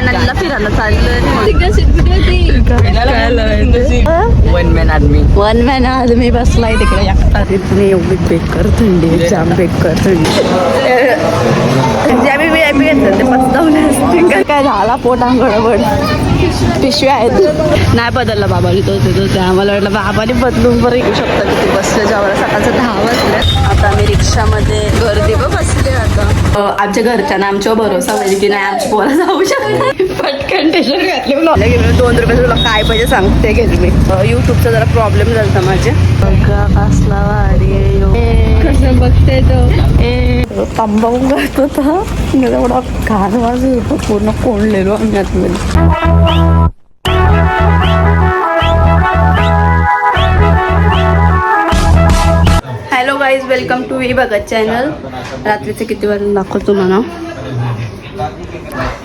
मनालीला फिरायला चाललोय. वन मॅन आदमी वन मॅन आदमी बसलाय तिकडे. एकटा तिथून एवढी बेकार थंडी जाम बेकार थंडी जे आम्ही व्ही आय पी घेतलं ते पचतावले असते काय झाला पोटा गडबड पिशव्या आहेत. नाही बदलला बाबा तो तो ते आम्हाला वाटलं बाबाने बदलून बरं येऊ शकता. तिथे बसलं जेव्हा सकाळचं दहा वाजले. आता आम्ही रिक्षामध्ये गर्दी बसले आता. आमच्या घरच्यांना आमच्यावर भरोसा पाहिजे की नाही आमची पोरं जाऊ शकत पटकन टेशन घातले मला गेलो दोन रुपये तुला काय पाहिजे सांगते गेले मी युट्यूबचा जरा प्रॉब्लेम झाला होता माझे कसला वारी बघते तो? तांबावून गात होता. एवढा घाण वाज होतो पूर्ण कोंडलेलो आम्ही आतमध्ये hello guys welcome to V Bhagat channel रात्रीचे किती वाजून दाखवतो तुम्हाला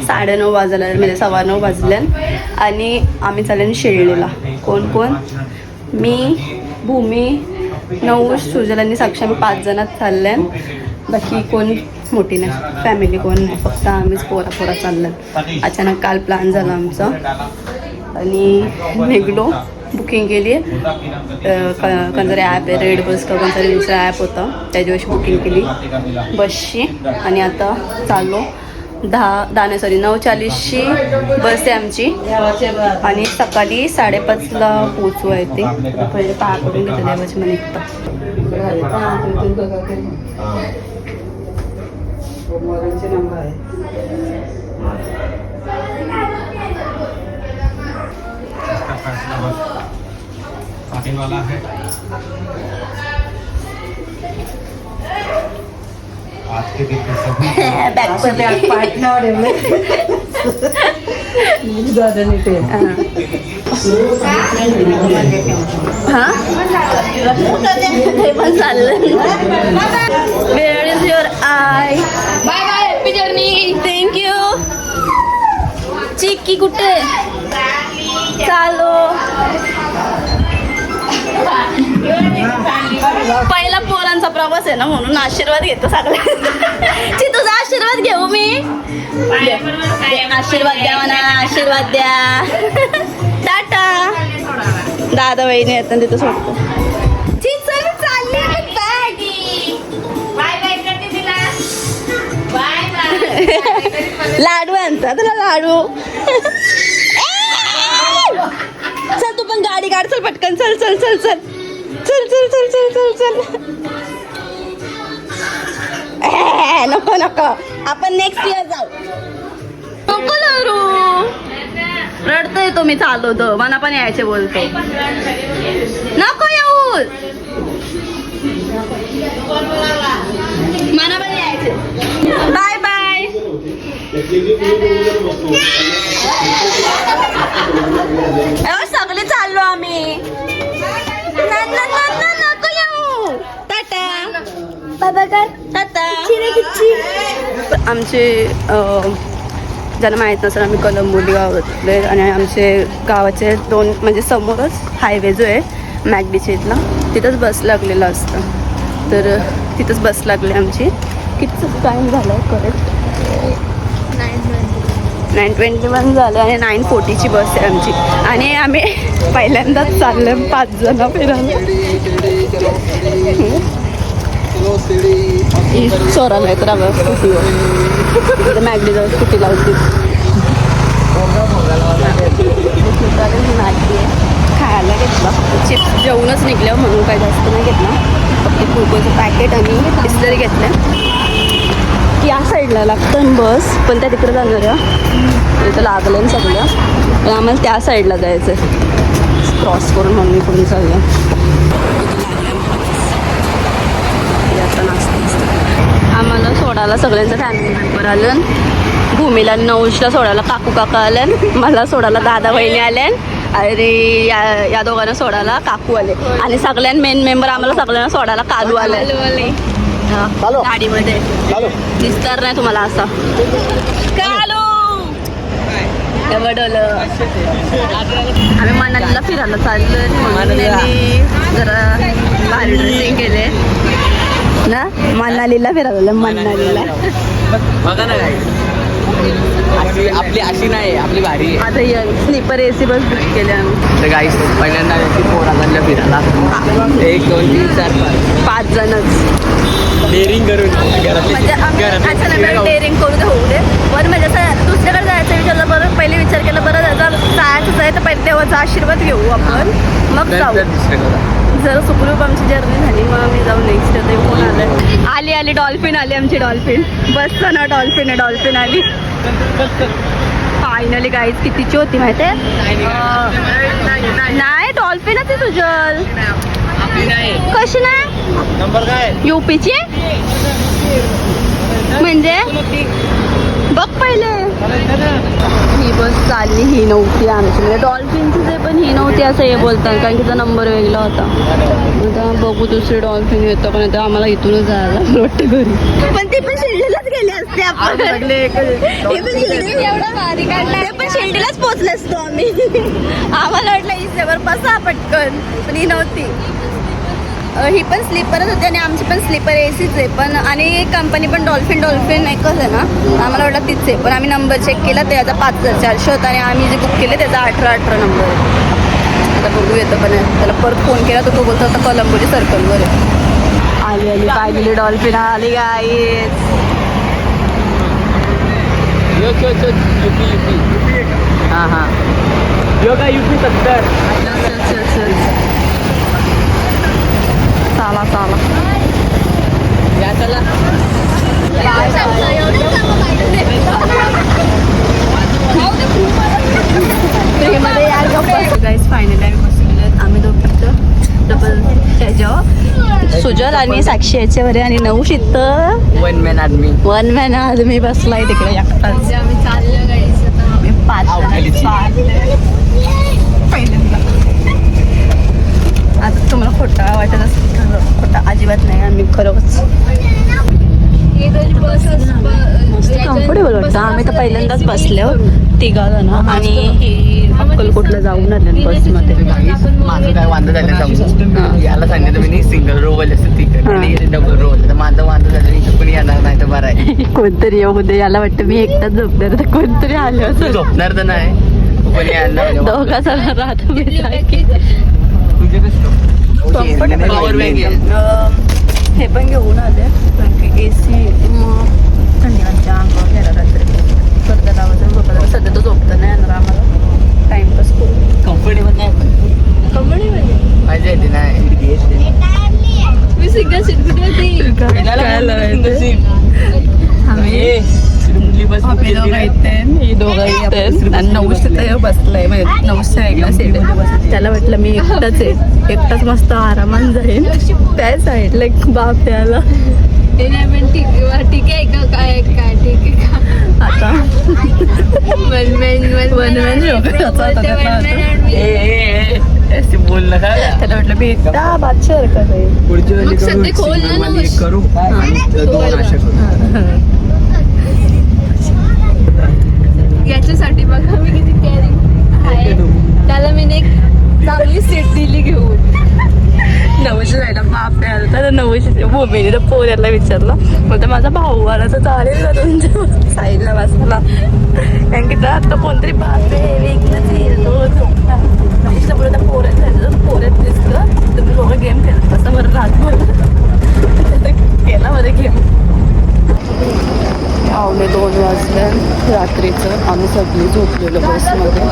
साडेनऊ वाजल्या म्हणजे सव्वा नऊ वाजल्या आणि आम्ही चालेल शिर्डीला. कोण कोण? मी भूमी नऊ सुजल आणि साक्षी. आम्ही पाच जणात चालल्या. बाकी कोण मोठी नाही. फॅमिली कोण नाही. फक्त आम्हीच पोरा पोरा चाललं अचानक काल प्लॅन झाला आमचा. आणि निघलो. बुकिंग केली कोणतरी ॲप आहे रेड बस का कोणतरी दुसरा ॲप होता त्या दिवशी बुकिंग केली. बसची आणि आता चाललो. दहा दहा नाही सॉरी नऊ चाळीसची बस आहे आमची. आणि सकाळी साडेपाचला पोचू आहे ते. पहिले पाया पडून घेतो देवाची मला पाटिल वाला है आज के दिन में सभी हा ते पण चाललं where is your I bye bye happy journey thank you Chikki कुठे चालो. पहिला पोरांचा प्रवास आहे ना म्हणून आशीर्वाद घेतो सगळ्या ची तुझा आशीर्वाद घेऊ मी? आशीर्वाद द्या म्हणा आशीर्वाद द्या. टाटा. दादा वहिनी आहेत ना तिथं सोडतो. लाडू आणता तुला लाडू. चल तू पण गाडी काढ चल पटकन. चल चल चल चल. चल चल चल चल चल चल. नको नको. आपण नेक्स्ट इयर जाऊ. नको रडतोय तो मी चालवतो. मला पण यायचे बोलतो. नको येऊ. मला पण यायचे. बाय बाय चाललो आम्ही. ना, ना, ना, ना, नको येऊ. टाटा. बाबा काय टाटा आमचे ज्यांना माहीत नसेल आम्ही कलंबोली गावातले आणि आमचे गावाचे दोन म्हणजे समोरच हायवे जो आहे मॅगडीच्या इथला तिथंच बस लागलेला असतं. तर तिथंच बस लागली आमची. कितीचं टाईम झाला आहे करेक्ट नाईन ट्वेंटी वन झालं आणि नाईन फोर्टीची बस आहे आमची. आणि आम्ही पहिल्यांदाच चाललो आहे पाच जण फिरायला. चोराला येत राहा आम्हाला स्कूटीवर मॅगडी जाऊ स्कूटी लावली आहे खायला घेतला. चिप्स जेवूनच निघलं म्हणून काही जास्त नाही घेतला. फक्त कुरकुरचं पॅकेट आणि बिस्लरी घेतलं. साईडला लागतं बस. पण त्या तिकडे जाणार आहे. इथं लागलं सगळं. पण आम्हाला त्या साईडला जायचं आहे क्रॉस करून म्हणून इकडून चाललं. आम्हाला सोडायला सगळ्यांचं फॅमिली मेंबर आलं. भूमीला नऊशला सोडायला काकू काका आल्यान मला सोडायला दादा बहिणी आल्यान अरे या या दोघांना सोडायला काकू आले. आणि सगळ्यां मेन मेंबर आम्हाला सगळ्यांना सोडायला कालू आले. हा, गाडीमध्ये. दिसणार नाही तुम्हाला असा. कालू! वडवलं आम्ही मनालीला फिरायला चाललोय त्यांनी जरा भारी ड्रेसिंग केले. ना? मनालीला फिरायला मनालीला. बघा ना आपली अशी नाही आपली भारी आहे. आता sleeper A C bus book केली आम्ही. तर गाईस पहिल्यांदा पोराला फिरायला. एक दोन तीन चार पाच. पाच जणच. डेअरिंग करून. म्हणजे डेअरिंग करू दे होऊ दे पण म्हणजे असं दुसऱ्याकडे जायचं विचारलं बरं पहिले विचार केला बरं जर जायचंच आहे तर पहिले देवाचा आशीर्वाद घेऊ आपण. मग जाऊ. जर सुखरूप आमची जर्नी झाली मग आम्ही जाऊ नेक्स्ट ते कोण आलं. आली आली डॉल्फिन आली आमची डॉल्फिन बसचं ना डॉल्फिन आहे डॉल्फिन आली. फायनली गाईज कितीची होती माहिती आहे नाही डॉल्फिनच आहे तुझं. कशी काय? युपीची? म्हणजे? बघ पहिले. ही बस चालली ही नव्हती आमची. म्हणजे डॉल्फिनची जे पण ही नव्हती असं हे बोलतात कारण की तिचा नंबर वेगळा होता. आता बघू दुसरी डॉल्फिन येतो पण आता आम्हाला इथूनच जायला वाटतं घरी. पण ते पण शिर्डीलाच गेले असते आपण. ते पण शिर्डी एवढा भारी काढला ते पण शिर्डीलाच पोहोचले असतो आम्ही. आम्हाला वाटलं इसेवर बसा पटकन पण ही नव्हती. ही पण स्लीपरच होती आणि आमची पण स्लीपर ए सीच आहे पण आणि कंपनी पण डॉल्फिन डॉल्फिन एकच आहे ना आम्हाला वाटलं तीच आहे पण आम्ही नंबर चेक केला त्याचा पाच हजार चारशे होता आणि आम्ही जे बुक केले त्याचा अठरा अठरा नंबर आहे आता बघू येतं पण त्याला परत फोन केला तर तो बोलतो आता कलंबोली सर्कलवर आहे आली आली पाहिलेली डॉल्फिन आली गाई हां हां यो का युपी सत्तर चाला चाला. फायनल आम्ही डबल त्याच्यावर सुजल आणि साक्षी याच्यावर आणि नऊ शित्त वन मॅन आदमी वन मॅन आज मी बसलाय तिकडे एकटाच. आम्ही चाललो पाच. पाच. पहिल्यांदा आता तुम्हाला खोटा वाटत असेल तर खोटा अजिबात नाही आम्ही खरंच. तरी बस कम्फर्टेबल वाटतं. आम्ही तर पहिल्यांदाच बसलो तिघा जण आणि अक्कलकोटला जाऊन आले बसमध्ये. माझं काय वांदं झालं सांगू. याला सांगितलं मी सिंगल रोवल असं तिकडे डबल रोवल तर माझं वांदं झालं इथं पण येणार नाही तर बरं आहे. कोणतरी येऊ दे याला वाटतं मी एकटाच झोपणार तर कोणतरी आलं तू असेल झोपणार तर नाही. पण यायला दोघा जण राहतो मी सारखी. हे पण घेऊन आले. कारण की ए सी मग थंडी वाजते अंगावर घ्यायला रात्री पडदा लावायचं झोपायला सध्या तो झोपतं नाही येणार आम्हाला. टाइमपास करू. कम्फर्टेबल नाही पण कबड्डी मजा येते नाही. मी सिंगल सीट कुठे होती आणि नऊशे तर बसलाय म्हणजे नऊशे वेगळा सीट आहे त्याला वाटलं मी एकटाच आहे एकटाच मस्त आरामात जाईल त्या साईडला एक बाप त्याला ठीक आहे का काय काय ठीक आहे का आता बोल नका त्याला वाटलं मी एकटा बादशाह हरकत आहे करू सध्या खोल ना single वाली नवस. एक करू आणि दोन अशा करू याच्यासाठी बघा मी किती कॅरिंग आहे. त्याला मी एक चांगली सीट दिली घेऊन. जायला बाप आला तर भूमीने तर पोऱ्याला विचारलं. मग माझा भाऊ आला तर चालेल ना तुमच्या साईडला बसला. कारण की तर आता कोणतरी बाप आहे पोऱ्यात पोऱ्यात दिसलं तुम्ही दोघं गेम खेळत बसा बरं रात केला मध्ये गेम पावणे दोन वाजल्या रात्रीचं आम्ही सगळी झोपलेलो बसमध्ये.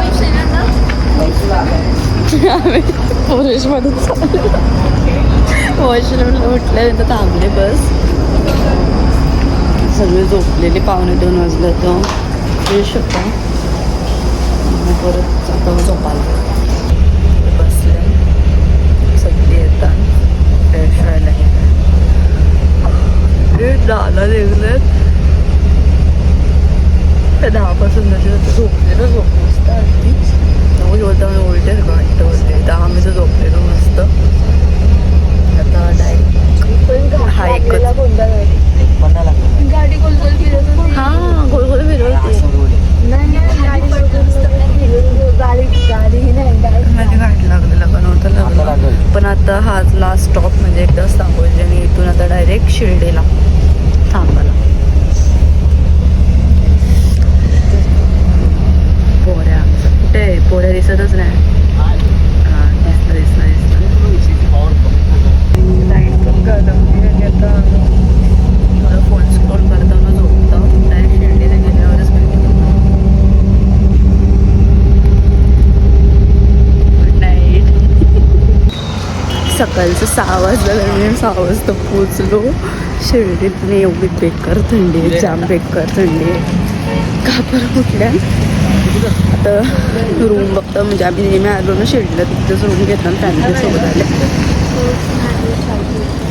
आम्ही कॉलेजमध्ये चाललो. वॉशरूमला उठल्यानंतर थांबले बस. सगळे झोपलेले पावणे दोन वाजले तर फ्रेश होता परत जातो झोपायला. बसले. सगळी येतात फ्रेश व्हायला. झालं निघले दहापासून झोपलेलो झोप मस्त आली नऊ मी उलटे घट्ट होते दहा मी तर झोपलेलो मस्त. आता डायरेक्ट हा गाडी गोल गोल हा फिरवते. लागलेला पण आता हा लास्ट स्टॉप म्हणजे एकदा सांगोजी आणि इथून आता डायरेक्ट शिर्डीला थांबायला. पोऱ्या. कुठे पोऱ्या दिसतच नाही. दिसलं दिसलं दिसलं लाइट पण म्हणजे आता सकाळचं सहा वाजता मी सहा वाजता पोचलो शिर्डीत आणि एवढी बेकार थंडी आहे जाम बेकार थंडी आहे. कापर कुठल्या? आता रूम बघता. म्हणजे आम्ही नेहमी आलो ना शिर्डीला तिथेच रूम घेतला फॅमिलीसोबत आले.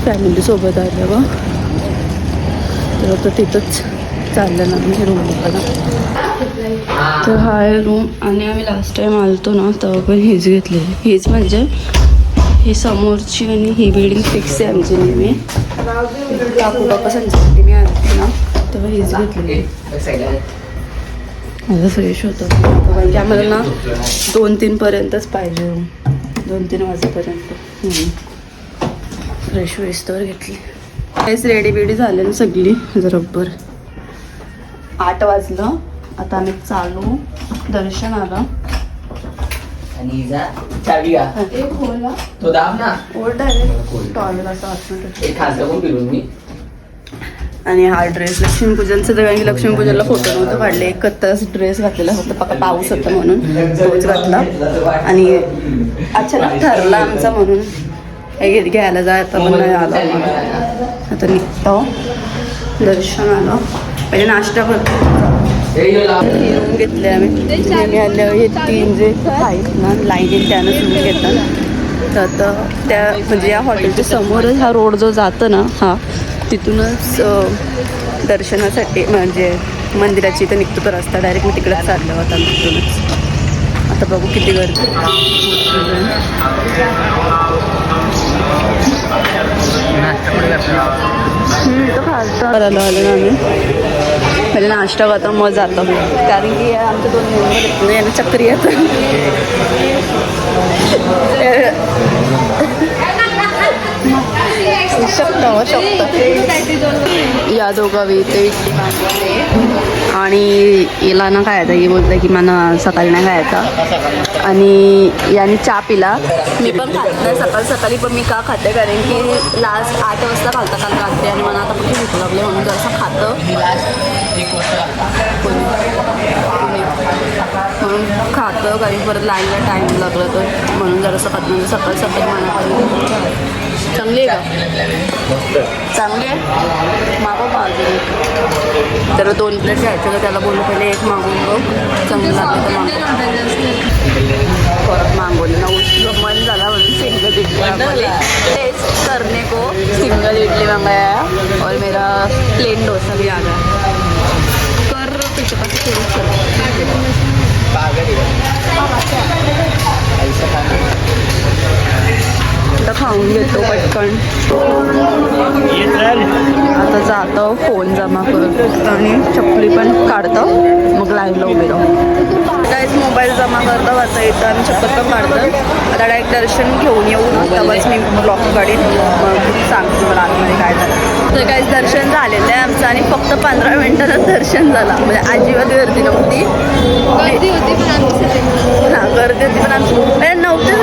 फॅमिलीसोबत आले व तर आता तिथंच चाललं ना आम्ही रूम बघायला. तर हा आहे रूम आणि आम्ही लास्ट टाईम आलतो ना तेव्हा पण हेच घेतलेली. हेच म्हणजे ही समोरची आणि ही बिल्डिंग फिक्स आहे आमची नेहमी. काकू बापा संध्याकाळी मी आलते ना तेव्हा हीच घेतलेली. माझं फ्रेश होतं. कारण की आम्हाला ना दोन तीनपर्यंतच पाहिजे दोन तीन वाजेपर्यंत. फ्रेश वेस्तवर घेतली. काहीच रेडी बिडी झाले ना सगळी. बरोबर आठ वाजलं. आता आम्ही चालू. दर्शन आलं. आणि जा चावी एक होला तो दाब ना? एक खास पण मी? आणि हा ड्रेस लक्ष्मीपूजनचं तर कारण की लक्ष्मीपूजनला फोटो नव्हतं काढले. एकच ड्रेस घातलेला फक्त पक्का पाऊस होता म्हणून. तोच घातला. आणि अचानक ठरला आमचा म्हणून. हे घ्यायला जायचं पण नाही आला आता निघतो. दर्शन आलं. पहिले नाश्ता करतो रूम घेतले आम्ही. नेहमी आल्यावर हे तीन जे आहेत ना लाईनीत त्यानं रूम घेतात. तर आता त्या म्हणजे या हॉटेलच्या समोरच हा रोड जो जातो ना हा तिथूनच दर्शनासाठी म्हणजे मंदिराची इथं निघतो तो रस्ता. डायरेक्ट मी तिकडे चाललो होता तिथूनच. आता बघू किती गर्दी. करायला आलो ना आम्ही. पहिले नाश्ता करतो मग जातो. कारण की आमचे दोन मुलं यांना चक्री येत शकतं शकतं. या दोघावी ते आणि हिला ना काय आता ही की मला सकाळी नाही खायचा. आणि याने चहा पिला. मी पण खात नाही सकाळी सकाळी पण मी का खाते? कारण की लास्ट आठ वाजता घालता काल रात्री आणि मला आता कुठे भूक लागले म्हणून जसं खातं. म्हणून खातं कारण परत लाईनला टाईम लागला तर म्हणून जरासं खात म्हणजे सकाळी सकाळी मला चांगली आहे का चांगली आहे? मागो बाजू त्याला दोन प्लेट घ्यायचं तर त्याला बोलू पहिले एक मागून बघ. चांगलं लागलं तर मागव. परत मागवली. ना उठलं मन झाला म्हणून सिंगल इडली टेस्ट करने को. सिंगल इडली मंगाया और मेरा प्लेन डोसा भी आ गया. कर पीछे पास शुरू कर. आता खाऊन घेतो पटकन. आता जातो फोन जमा करतो आणि चपली पण काढतो मग लाईव्हला उभी राहू. काहीच मोबाईल जमा करता वाचा येतं आणि चप्पल पण काढतं. आता डायरेक्ट दर्शन घेऊन येऊ. तेव्हाच मी ब्लॉक काढीन. मग सांगते मला आतमध्ये काय झालं. तर काहीच दर्शन झालेलं आहे आमचं आणि फक्त पंधरा मिनिटातच दर्शन झालं. म्हणजे अजिबात गर्दी नव्हती. गर्दी होती पण आमची. हा गर्दी होती पण आमची. म्हणजे नव्हतीच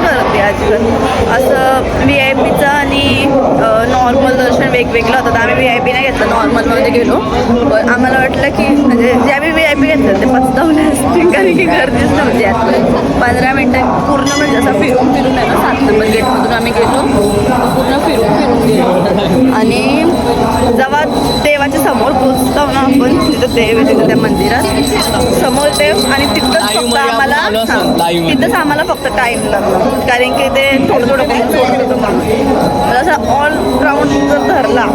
असं व्ही आय पीचं आणि नॉर्मल दर्शन वेगवेगळं होतं. तर आम्ही व्ही आय पी नाही घेतलं नॉर्मलमध्ये गेलो. पण आम्हाला वाटलं की म्हणजे जे आम्ही व्ही आय पी घेतलं ते पस्तावले असतील कारण की गर्दीच नव्हती आत पंधरा मिनटं पूर्ण म्हणजे असं फिरून फिरून आहे ना सात नंबर गेटमधून आम्ही गेलो. पूर्ण फिरून फिरून गेलो. आणि जेव्हा देवाच्या समोर पोचतो ना आपण तिथं देव तिथं त्या मंदिरात. समोर देव आणि तिथंच फक्त आम्हाला तिथंच आम्हाला फक्त टाइम लागला. कारण की ते थोडं थोडं सोडत होतं असं ऑल राऊंड जर धरला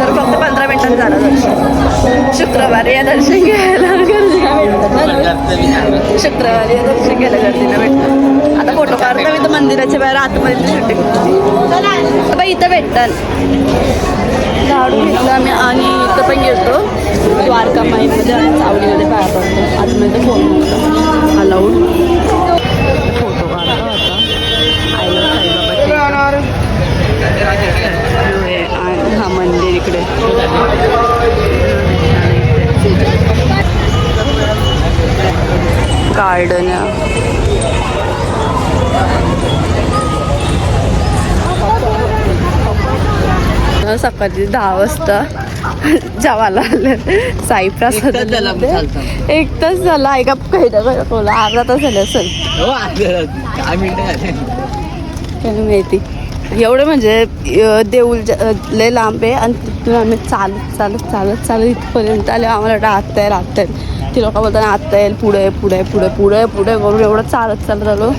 तर फक्त पंधरा मिनिटात झालं दर्शन शुक्रवारी या दर्शन घ्यायला गर्दीला शुक्रवारी या दर्शन घ्यायला गर्दीला भेटतात आता फोटो काढता मी तर मंदिराच्या बाहेर आतमध्ये शूटिंग बाई इथं भेटतात. झाडू घेतलं आम्ही आणि इथं पण गेलो द्वारका माईमध्ये आणि पाया पडतो. आतमध्ये फोन अलाउड आलेले गार्डन सकाळी दहा वाजता जेवायला आलं साईप्रसाद एक तास झाला ऐका अर्धा तास झाला असेल माहिती एवढं म्हणजे देऊळ ज- लय लांब आहे आणि तिथून आम्ही चालत चालत चालत चालत इथपर्यंत आले. आम्हाला वाटतं आत्ता येईल आत्ता येईल. ती लोक बोलताना आत्ता येईल पुढे पुढे पुढे पुढे पुढे करून एवढं चालत चालत आलो.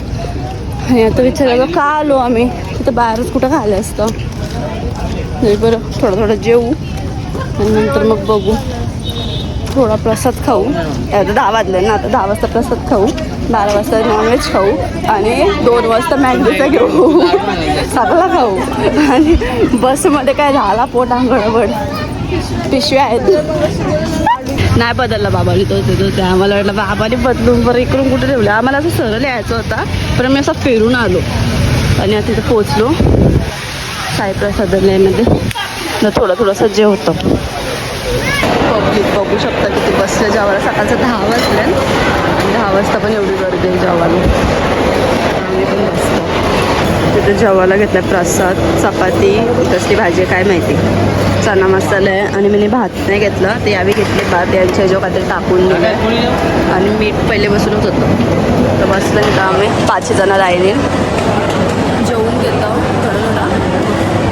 आणि आता विचारायला का आलो आम्ही? तिथं बाहेरच कुठं खायला असतं. नाही बरं थोडं थोडं जेवू आणि नंतर मग बघू. थोडा प्रसाद खाऊ. आता दहा वाजले ना आता दहा वाजता प्रसाद खाऊ. बारा वाजता नॉनव्हेज खाऊ आणि दोन वाजता मॅगीचा घेऊ. सगळा खाऊ. आणि बसमध्ये काय झाला पोटा गडबड पिशव्या आहेत. नाही बदलला बाबाने तो तो ते आम्हाला वाटलं बाबाने बदलून बरं इकडून कुठे ठेवलं. आम्हाला असं सरळ यायचं होता पण मी असं फिरून आलो. आणि आता तिथं पोचलो साईप्रसादालयामध्ये. न थोडं थोडंसं जे होतं पब्लिक बघू शकता किती बसले जेवायला. सकाळचं दहा वाजले. आणि दहा वाजता पण एवढी गर्दी आहे जेवायला. आम्ही पण बसतो तिथे जेवायला घेतला प्रसाद चपाती कसली भाजी काय माहिती. चना मसाला आहे आणि मी भात नाही घेतलं ते यावी घेतले भात यांच्या ह्याच्यावर काहीतरी टाकून दिलं आणि मीठ पहिले बसूनच होतं. तर बसलं तिथं आम्ही पाच जण राहिले. जेवून घेतो थोडं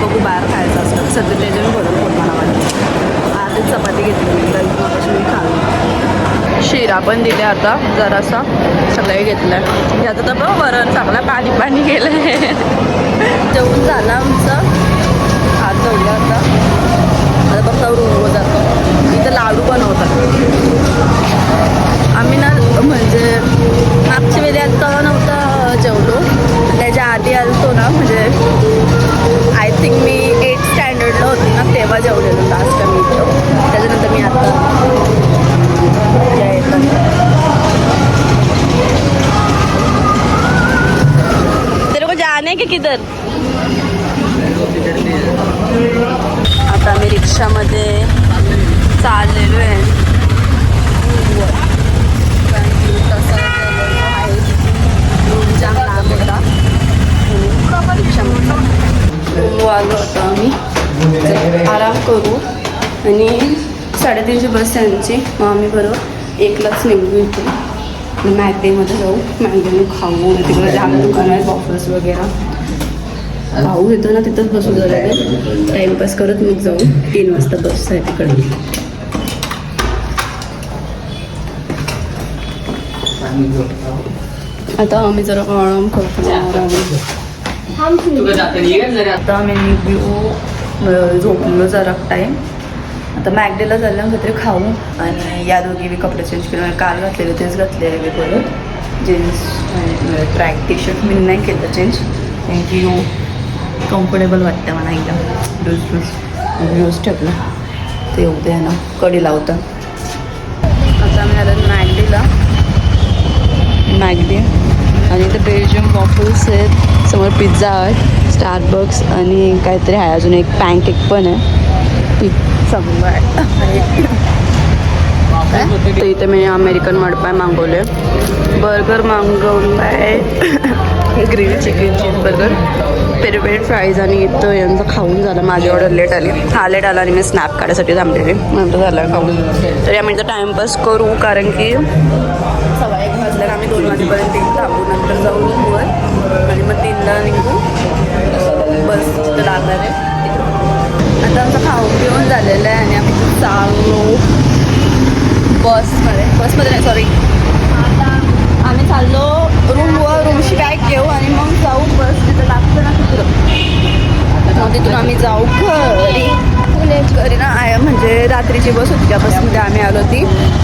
बघू बाहेर खायचं असतं सध्या त्याच्यावर भरून पोट मला वाटतं आधीच चपाती घेतली मी तर मी खाल्ली. शिरा पण दिले आता जरासा सगळं घेतलं ह्याचं तर बघ वरण चांगला पाणी पाणी गेलं जेवून झालं आमचं. हात जवळ आता. आता फक्त रूमवर जातो. इथं लाडू बनवतात. आम्ही ना म्हणजे मागच्या वेळी आता नव्हता जेवलो. त्याच्या आधी आलतो ना म्हणजे आय थिंक मी एट स्टँडर्डला होती ना तेव्हा जेवलेलो लास्ट टाइम इथं त्याच्यानंतर मी आता तेरे को जाने के किधर? आता मी रिक्षामध्ये चाललेलो आहे. कारण आहे. रूम होता म्हणून रिक्षामध्ये रूम आलो होतो आम्ही. आराम करू. आणि साडेतीनशे बस त्यांची मग आम्ही बरोबर एकलाच निघू इथे मॅगडीमध्ये जाऊ मॅगडीने खाऊ. तिकडे जाम दुकान आहेत ऑफर्स वगैरे. भाऊ येतो ना तिथंच बसू जरा टाइमपास करत मग जाऊ. तीन वाजता बस आहे तिकडे. आता आम्ही जरा आराम करतो. आता आम्ही निघू झोपलो जरा. टाईम आता मॅगडेला झालं काहीतरी खाऊ आणि या दोघी मी कपडे चेंज केले. काल घातलेले तेच घातले आहे मी परत. जीन्स ट्रॅक टी शर्ट मी नाही केलं चेंज थँक्यू कम्फर्टेबल वाटतं मला एकदम. ड्रेस ड्रेस लूज ठेवलं. ते उद्या ना. कडी लावतं आता मी आलं मॅगडीला मॅगडी. आणि इथं बेल्जियम वॉफल्स आहेत. समोर पिझ्झा आहे स्टारबक्स आणि काहीतरी आहे. अजून एक पॅनकेक पण आहे. तर इथे मी अमेरिकन वडपाय मागवले. बर्गर मागवलाय ग्रिल चिकन चीज बर्गर. पेरवेड फ्राईज आणि इथं यांचं खाऊन झालं. माझी ऑर्डर लेट आली. हा लेट आला आणि मी स्नॅप काढायसाठी थांबलेली. नंतर झालं खाऊन. तर या मिनिटं टाईमपास करू कारण की सव्वा एक वाजल्याला आम्ही दोन वाजेपर्यंत इथे थांबू. नंतर जाऊ आणि मग तीनदा निघू. बस लागणार आहे. आता आमचं खाऊ पिऊन झालेलं आहे आणि आम्ही चाललो. बसमध्ये. बसमध्ये नाही सॉरी आता आम्ही चाललो रूमवर रूमशी बॅग घेऊ आणि मग जाऊ बस. तिथं लागतं ना तिथं. मग तिथून आम्ही जाऊ घरी. घरी ना. आहे म्हणजे रात्रीची बस होती त्या बसमध्ये आम्ही आलो ती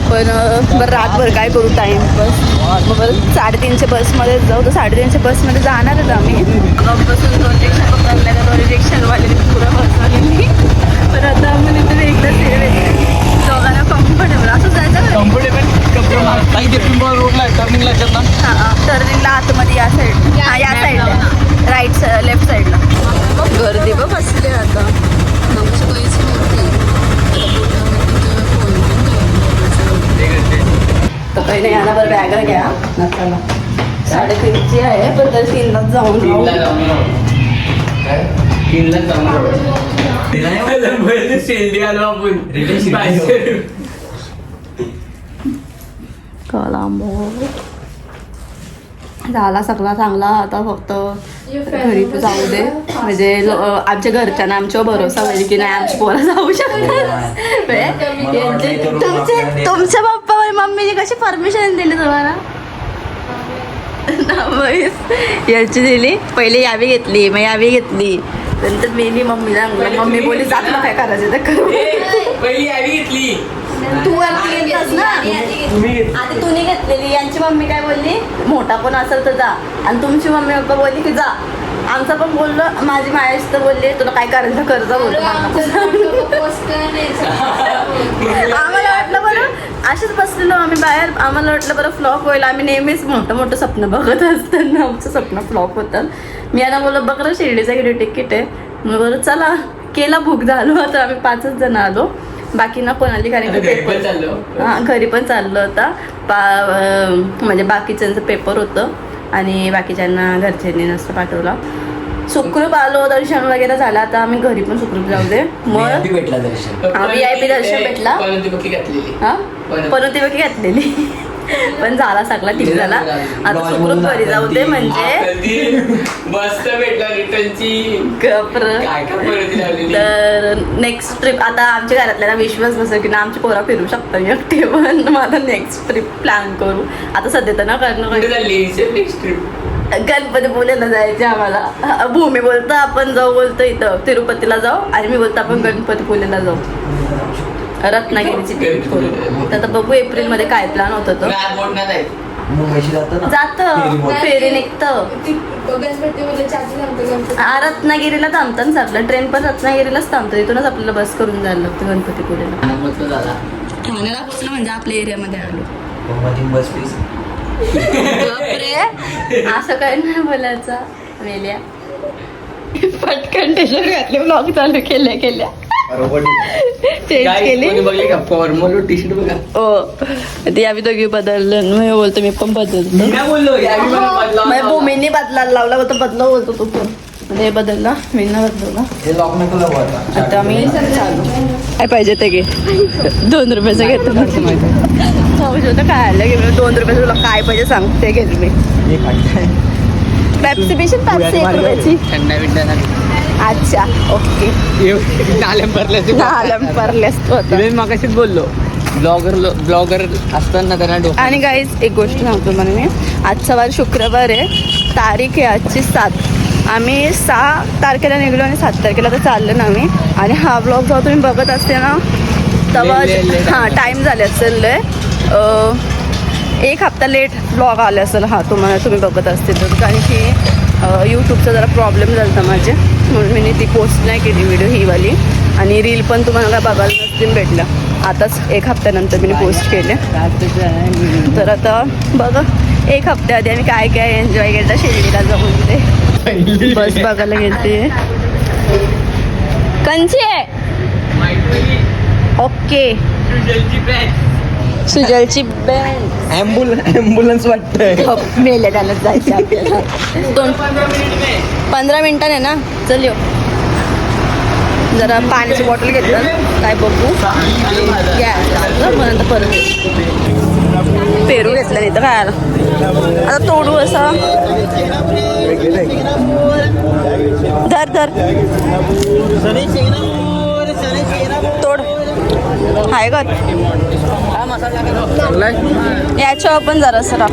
पण बरं रातभर काय करू टाईम बस मग बरं साडेतीनशे बसमध्ये जाऊ तर साडेतीनशे बसमध्ये जाणारच आम्ही. मग बसून दोन रिक्षा पकडल्या त्या दोन रिक्षावाले पुरं बसवाले पण आता वेगळं सेव आहे दोघांना कम्फर्टेबल असं जायचं? कम्फर्टेबल रोडला आहे टर्निंग लागतात ना? हा टर्निंगला आतमध्ये या साईड हा या साईडला राईट लेफ्ट साईडला गर्दी बघ बसले आता तर काही नाही यांना बरं साडेतीनची आहे पण तरी तीनलाच जाऊन येऊ. किनला जाऊन शेंडी आलो आपण. कलांबो झाला सगळा चांगला आता फक्त घरी जाऊ दे. म्हणजे आमच्या घरच्यांना आमच्यावर भरोसा पाहिजे की नाही आमची पोरं जाऊ शकतात. म्हणजे तुमचे तुमचे पप्पा आणि मम्मीने कशी परमिशन दिली तुम्हाला? याची दिली. पहिले यावी घेतली मग यावी घेतली. नंतर मी नी मम्मीला मम्मी बोली जात ना काय करायचं ते करू. पहिली आवी घेतली. तू वरती घेतलास ना? आधी तुम्ही घेतलेली. यांची मम्मी काय बोलली? मोठा पण असेल तर जा. आणि तुमची मम्मी पप्पा बोलली की जा. आमचं पण बोललो माझी मायाच तर बोलली तुला काय करायचं कर्ज बोलतो आम्हाला वाटलं बरं असेच बसलेलो आम्ही बाहेर. आम्हाला वाटलं बरं फ्लॉप होईल. आम्ही नेहमीच मोठं मोठं स्वप्न बघत असताना आमचं स्वप्न फ्लॉप होतं. मी यांना बोललो बघ ना शिर्डीचं किती तिकीट आहे. मग बरं चला. केला बुक झालो. तर आम्ही पाचच जण आलो. बाकी ना कोणाली कारण पेपर पण चाललो. हा घरी पण चाललं होता पा म्हणजे बाकीच्यांचं पेपर होतं. आणि बाकीच्यांना घरच्यांनी नसतं पाठवलं. सुखरूप आलो दर्शन वगैरे झालं. आता आम्ही घरी पण सुखरूप जाऊ दे. मग? भेटला दर्शन. हा, VIP दर्शन भेटला. हा? परत. घातलेली. पण झाला सगळा ठीक झाला. आता सुखरूप घरी जाऊ दे. म्हणजे. मस्त भेटला रिटर्नची. तर नेक्स्ट ट्रिप आता आमच्या घरातल्याला विश्वास बसेल की ना आमची पोरा फिरू शकतात. एकटे पण माझा नेक्स्ट ट्रिप प्लॅन करू. आता सध्या तर ना करणं झाली नेक्स्ट ट्रिप गणपती बोलायला जायचे आम्हाला. भूमी बोलतो आपण जाऊ बोलतो इथं. तिरुपतीला जाऊ आणि मी बोलतो आपण गणपती बोलायला जाऊ. रत्नागिरीची ट्रिप करू तर आता बघू एप्रिलमध्ये काय प्लॅन होतं तो. मुंबईशी जातं ना? जात. फेरी निघतं. हा, रत्नागिरीला थांबतात ना आपलं. ट्रेन पण रत्नागिरीलाच थांबतो. इथूनच आपल्याला बस करून जायला लागतं ठाण्याला पोचलं म्हणजे आपल्या एरियामध्ये आलो. मुंबईची बस प्लीज बापरे. असं काय नाही बोलायचं. मेल्या पटकन टेशर घातले. ब्लॉग चालू केल्या केल्या. चेंज केली. कोणी बघली का? फॉर्मल टी शर्ट बघा. ओ ती आम्ही दोघी बदललं. मी बोलतो मी पण बदलतो. मी नाही बोललो लावला. भूमीने बदलायला लावला होता बदला बोलतो तू पण. म्हणजे बदलला मी न बदलला. हे आता. मी चालू. काय पाहिजे ते घे. दोन रुपयाचं घेतो. शकतो काय आलं मी दोन रुपयाचं तुला काय पाहिजे सांग ते घेतो मी हे पॅप्सी पेशन पॅप्सी एक रुपयाची. थंडा बिंडा झाली. अच्छा ओके. नाल्याम भरल्याचे आलम परलेस तू आता. मी मागाशीच बोललो. ब्लॉगर ब्लॉगर असताना त्यांना आणि गाईज एक गोष्ट सांगतो मला मी. आजचा वार शुक्रवार आहे. तारीख आहे आजची सात. आम्ही सहा तारखेला निघलो आणि सात तारखेला तर चाललो ना आम्ही. आणि हा ब्लॉग जेव्हा तुम्ही बघत असते ना तेव्हा हां टाईम झाले असेल एक हप्ता लेट ब्लॉग आला असेल. हा तुम्हाला तुम्ही बघत असतील तर. कारण की यूट्यूबचा जरा प्रॉब्लेम झाला होता माझे म्हणून मी ती पोस्ट नाही केली व्हिडिओ हीवाली आणि रील पण तुम्हाला काय बघायला नसतील भेटलं. आताच एक हप्त्यानंतर मी पोस्ट केले. तर आता बघा एक हप्त्याआधी आम्ही काय काय एन्जॉय केलं शिर्डीला जाऊन ते. बस बघायला गेलते. कंची! आहे ओके. सुजलची बँड ॲम्ब्युल ॲम्ब्युलन्स वाटतंय. मेले त्याला जायचं आपल्याला. दोन पंधरा मिनिटाने ना? चल यो. जरा पाण्याची बॉटल घेतलं काय बघू? गॅस लागलं मग नंतर परत येऊ. पेरू घेतलं नाही तर काय आलं आता तोडू असं. धर धर. हाय का याच्यावर पण जरा टाक.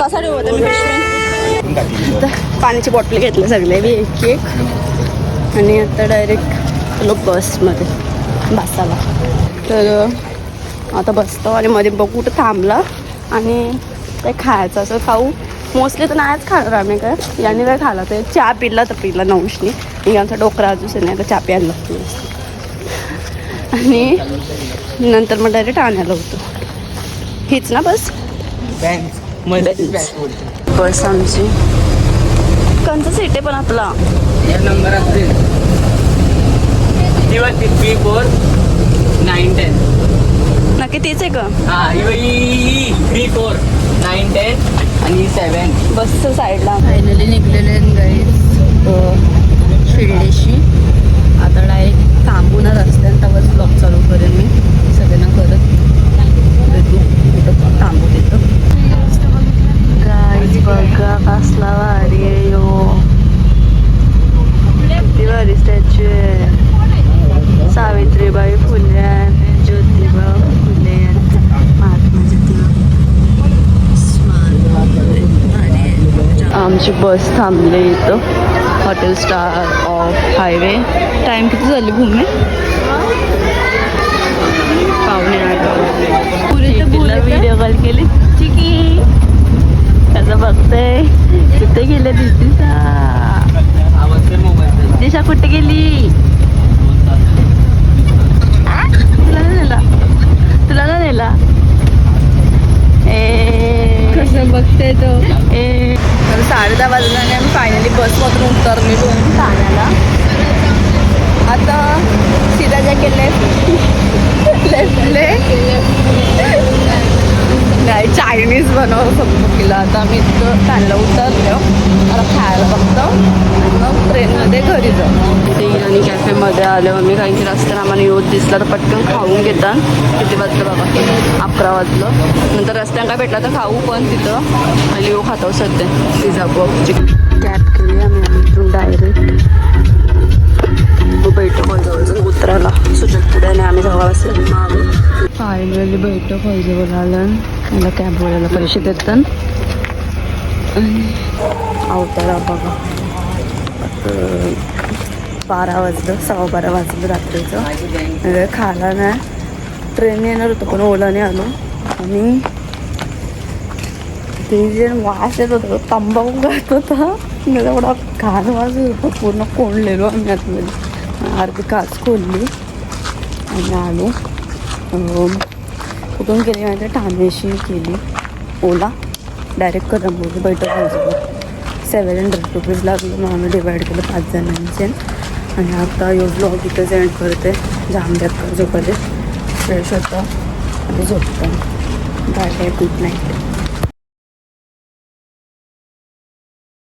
कसा मी पिशवी? पाण्याची बॉटल घेतलं सगळे मी एक एक. आणि आता डायरेक्ट लोक बसमध्ये बसायला. तर आता बसतो आणि मध्ये बघू कुठं थांबला. आणि काय खायचं असं खाऊ. मोस्टली तर नाहीच खाणार आम्ही काय याने काय खाला तर चहा पिला तर पिला नऊशनी आणि आमचा डोकरा अजून नाही तर चहा प्यायला लागतो आणि नंतर मग डायरेक्ट आणायला होतो. हीच ना बस? बस आमची. कोणतं सीट आहे पण आपला. नंबर फोर नाईन टेन नक्की कितीच आहे का? थ्री फोर नाईन टेन आणि सेवन बसचं साईडला. फायनली निघलेले गाईज शिर्डीशी. आता डायरेक्ट थांबून रस्त्यात तेव्हाच ब्लॉग चालू करेन मी. सगळ्यांना करत भेटू. थांबू तिथं. गाईज बघा कसला भारी आहे यो. किती भारी स्टॅच्यू आहे. सावित्रीबाई फुले आणि ज्योतिबा फुले महात्मा ज्योतिबा आमची बस थांबली इथं. Hotel star of highway time किती झाली भूमी पावणे आठ. पुरीला व्हिडिओ कॉल केली. चिकी कसं बघतंय. कुठे गेले दिशा साडे आणि आम्ही फायनली बसमधून उतरलेलो दोन ठाण्याला. आता सीधा जाके लेफ्ट लेफ्टले नाही चायनीज बनव केलं आता आम्ही इथं ठाण्याला उतरलो. आता खायला फक्त मग ट्रेनमध्ये घरी जाऊ. ते आणि कॅफेमध्ये आलो आम्ही कारण की रस्त्याने आम्हाला येऊत दिसला तर पटकन खाऊन घेतात. किती वाजलं बाबा? अकरा वाजलं. नंतर रस्त्यानं काय भेटला तर खाऊ पण तिथं. आणि येऊ खातो सध्या. बॉक्सची कॅब केली आम्ही इथून डायरेक्ट बैठक हॉलजवळ उतरायला. सुचत पुढे आणि आम्ही बसले. मागे फायनली बैठक हॉलजवळ आलं मला कॅब बोलायला पैसे देतात. आणि अवतारा बघा. बारा वाजलं सव्वा बारा वाजलं रात्रीचं. खाला नाही ट्रेन येणार होतं पण ओलाने आलो. आणि ते जे वास येत होतं तंबाखू घात होता. मला एवढा घाण वास होतो. पूर्ण कोंडलेलो आम्ही आतमध्ये. अर्धी काच खोलली. आणि आलो. कुठून केली माहिती? ठाण्याशी केली ओला. डायरेक्ट कदंबोली बैठक व्हायचं सेवन हंड्रेड रुपीज लागले. मग आम्ही डिवाईड केलं पाच जणांचे. आणि आता यो ब्लॉग इथं सेंड करते. जांभ्यात झोपाले. फ्रेश होतं. आणि झोपतं. Bye bye good night